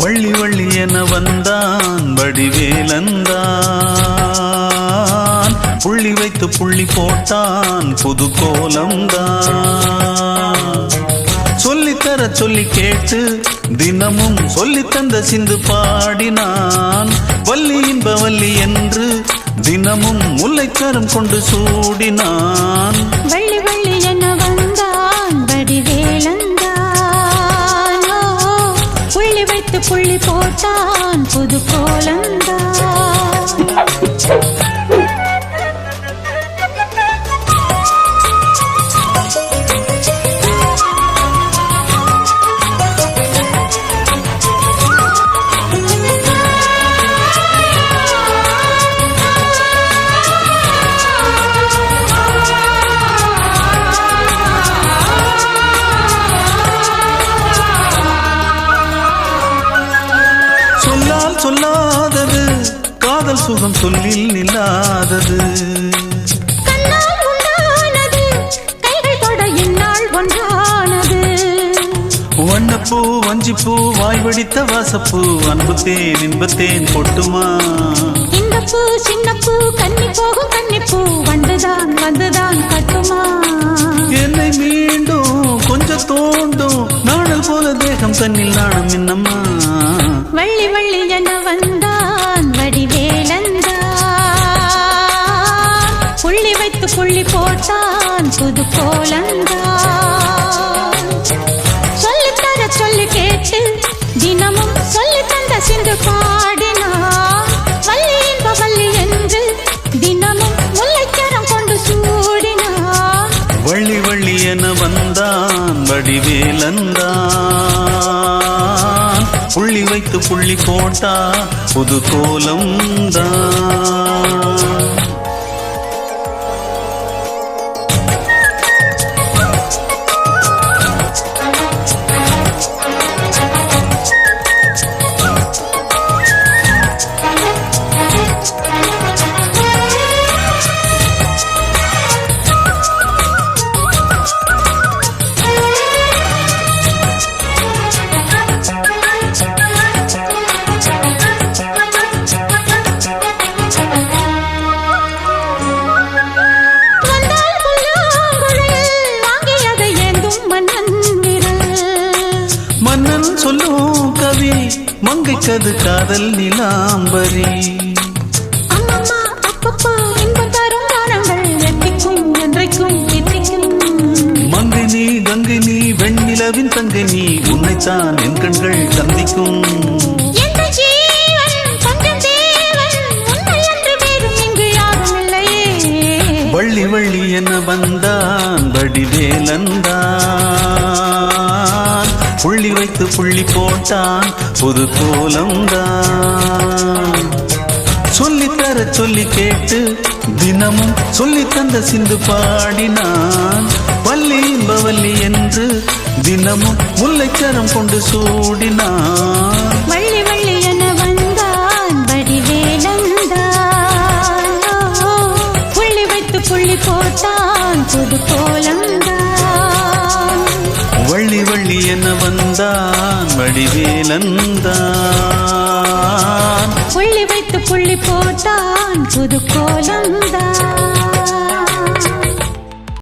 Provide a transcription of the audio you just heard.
வள்ளி வள்ளி என வந்தான் வடிவேலந்தான். புள்ளி வைத்து புள்ளி போட்டான் புது கோலம்தான் சொல்லித்தர சொல்லி கேட்டு தினமும் சொல்லி தந்த சிந்து பாடினான். வள்ளி இன்ப வள்ளி என்று தினமும் முல்லைக்கரம் கொண்டு சூடினான். சொல்லாதது. காதல் சுகம் சொல்லில் நில்லாதது. வண்ணப்பூ வஞ்சிப்பூ வாய் வெடித்த வாசப்பூ அன்புத்தேன் இன்பத்தேன் பொட்டுமா இந்த பூ சின்ன பூ கன்னி போகும் பூ வந்துதான் வந்துதான் கட்டுமா? என்னை மீண்டும் கொஞ்சம் தோண்டும். நாடல் போல தேகம் தன்னில் நாணம் என்னம்மா? போட்டான் புது கோலந்தான் தர சொல்லு கேட்டு தினமும் சொல்லி தந்த சிந்து பாடினான். வள்ளி இன்ப வள்ளி என்று தினமும் முல்லைக்கரம் கொண்டு சூடினா வள்ளி வள்ளி என வந்தான் வடிவேலந்தான். புள்ளி வைத்து புள்ளி போட்டா புது கோலம் தான் எத்திக்கும் என்றைக்கும் எத்திக்கும் மங்கை நீ கங்கை நீ வெண்ணிலவின் தங்கை நீ உன்னைத்தான் என் கண்கள் சந்திக்கும் வள்ளி வள்ளி என வந்தான் வடிவேலந்தான் புள்ளி வைத்து புள்ளி போட்டான். புது கோலம்தான். சொல்லித்தர சொல்லி கேட்டு தினமும் சொல்லி தந்த சிந்து பாடினான். வள்ளி இன்பவல்லி என்று தினமும் முல்லைச்சரம் கொண்டு சூடினான். வள்ளி வள்ளி என வந்தான் வடிவேலந்தான் புள்ளி வைத்து புள்ளி போட்டான் புது கோலந்தான் வழி என வந்தான் வடிவேலந்தான் புள்ளி வைத்து புள்ளி போட்டான் புது கோலந்தான்